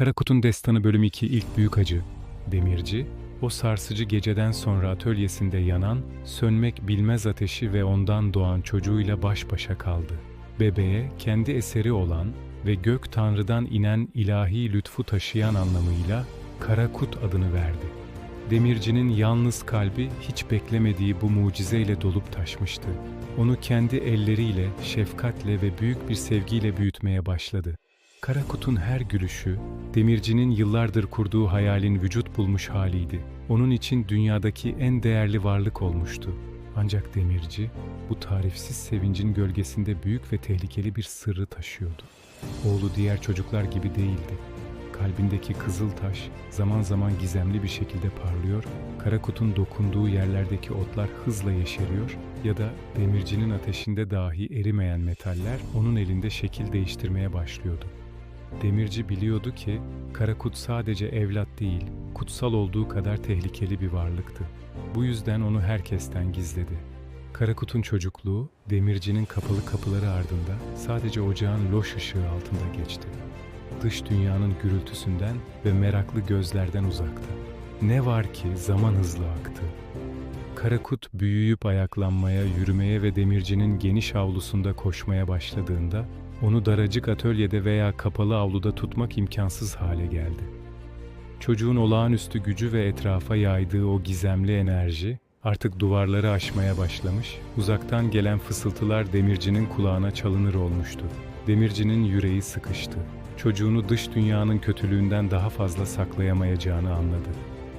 Karakut'un Destanı bölüm 2 ilk büyük acı. Demirci, o sarsıcı geceden sonra atölyesinde yanan, sönmek bilmez ateşi ve ondan doğan çocuğuyla baş başa kaldı. Bebeğe kendi eseri olan ve gök tanrıdan inen ilahi lütfu taşıyan anlamıyla Karakut adını verdi. Demircinin yalnız kalbi hiç beklemediği bu mucizeyle dolup taşmıştı. Onu kendi elleriyle, şefkatle ve büyük bir sevgiyle büyütmeye başladı. Karakut'un her gülüşü, demircinin yıllardır kurduğu hayalin vücut bulmuş haliydi. Onun için dünyadaki en değerli varlık olmuştu. Ancak demirci, bu tarifsiz sevincin gölgesinde büyük ve tehlikeli bir sırrı taşıyordu. Oğlu diğer çocuklar gibi değildi. Kalbindeki kızıl taş zaman zaman gizemli bir şekilde parlıyor, Karakut'un dokunduğu yerlerdeki otlar hızla yeşeriyor ya da demircinin ateşinde dahi erimeyen metaller onun elinde şekil değiştirmeye başlıyordu. Demirci biliyordu ki Karakut sadece evlat değil, kutsal olduğu kadar tehlikeli bir varlıktı. Bu yüzden onu herkesten gizledi. Karakut'un çocukluğu, demircinin kapalı kapıları ardında sadece ocağın loş ışığı altında geçti. Dış dünyanın gürültüsünden ve meraklı gözlerden uzakta. Ne var ki zaman hızlı aktı. Karakut büyüyüp ayaklanmaya, yürümeye ve demircinin geniş avlusunda koşmaya başladığında onu daracık atölyede veya kapalı avluda tutmak imkansız hale geldi. Çocuğun olağanüstü gücü ve etrafa yaydığı o gizemli enerji artık duvarları aşmaya başlamış, uzaktan gelen fısıltılar demircinin kulağına çalınır olmuştu. Demircinin yüreği sıkıştı. Çocuğunu dış dünyanın kötülüğünden daha fazla saklayamayacağını anladı.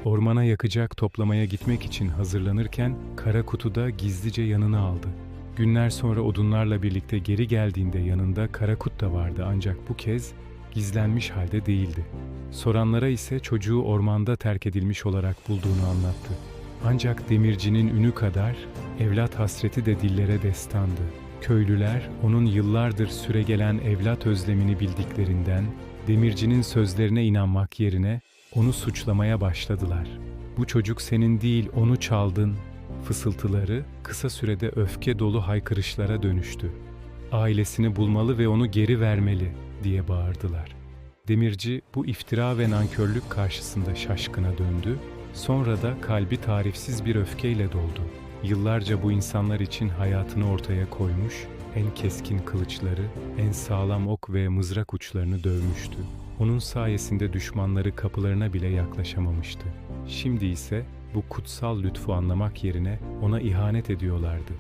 Ormana yakacak toplamaya gitmek için hazırlanırken kara kutuda gizlice yanına aldı. Günler sonra odunlarla birlikte geri geldiğinde yanında Karakut da vardı ancak bu kez gizlenmiş halde değildi. Soranlara ise çocuğu ormanda terk edilmiş olarak bulduğunu anlattı. Ancak demircinin ünü kadar evlat hasreti de dillere destandı. Köylüler onun yıllardır süregelen evlat özlemini bildiklerinden demircinin sözlerine inanmak yerine onu suçlamaya başladılar. Bu çocuk senin değil onu çaldın Fısıltıları kısa sürede öfke dolu haykırışlara dönüştü. Ailesini bulmalı ve onu geri vermeli diye bağırdılar. Demirci bu iftira ve nankörlük karşısında şaşkına döndü, sonra da kalbi tarifsiz bir öfkeyle doldu. Yıllarca bu insanlar için hayatını ortaya koymuş, en keskin kılıçları, en sağlam ok ve mızrak uçlarını dövmüştü. Onun sayesinde düşmanları kapılarına bile yaklaşamamıştı. Şimdi ise bu kutsal lütfu anlamak yerine ona ihanet ediyorlardı.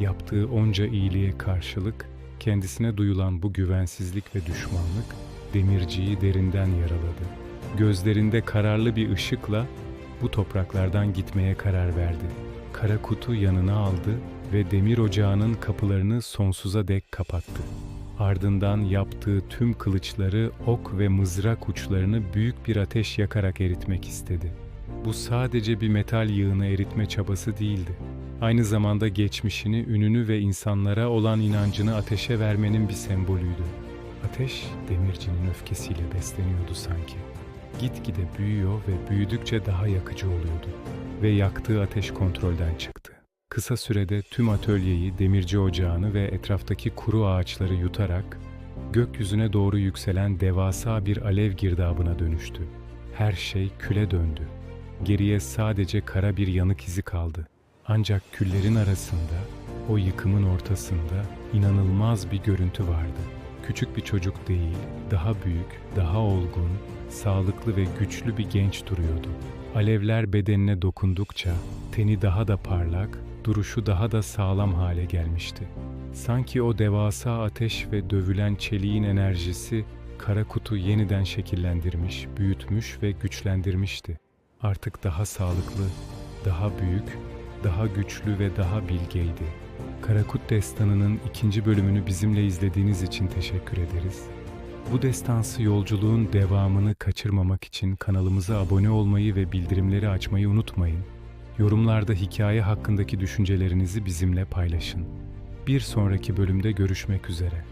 Yaptığı onca iyiliğe karşılık kendisine duyulan bu güvensizlik ve düşmanlık demirciyi derinden yaraladı. Gözlerinde kararlı bir ışıkla bu topraklardan gitmeye karar verdi. Kara kutu yanına aldı ve demir ocağının kapılarını sonsuza dek kapattı. Ardından yaptığı tüm kılıçları, ok ve mızrak uçlarını büyük bir ateş yakarak eritmek istedi. Bu sadece bir metal yığını eritme çabası değildi. Aynı zamanda geçmişini, ününü ve insanlara olan inancını ateşe vermenin bir sembolüydü. Ateş, demircinin öfkesiyle besleniyordu sanki. Gitgide büyüyor ve büyüdükçe daha yakıcı oluyordu. Ve yaktığı ateş kontrolden çıktı. Kısa sürede tüm atölyeyi, demirci ocağını ve etraftaki kuru ağaçları yutarak gökyüzüne doğru yükselen devasa bir alev girdabına dönüştü. Her şey küle döndü. Geriye sadece kara bir yanık izi kaldı. Ancak küllerin arasında, o yıkımın ortasında inanılmaz bir görüntü vardı. Küçük bir çocuk değil, daha büyük, daha olgun, sağlıklı ve güçlü bir genç duruyordu. Alevler bedenine dokundukça teni daha da parlak, duruşu daha da sağlam hale gelmişti. Sanki o devasa ateş ve dövülen çeliğin enerjisi kara kutu yeniden şekillendirmiş, büyütmüş ve güçlendirmişti artık daha sağlıklı, daha büyük, daha güçlü ve daha bilgeydi. Karakut Destanı'nın ikinci bölümünü bizimle izlediğiniz için teşekkür ederiz. Bu destansı yolculuğun devamını kaçırmamak için kanalımıza abone olmayı ve bildirimleri açmayı unutmayın. Yorumlarda hikaye hakkındaki düşüncelerinizi bizimle paylaşın. Bir sonraki bölümde görüşmek üzere.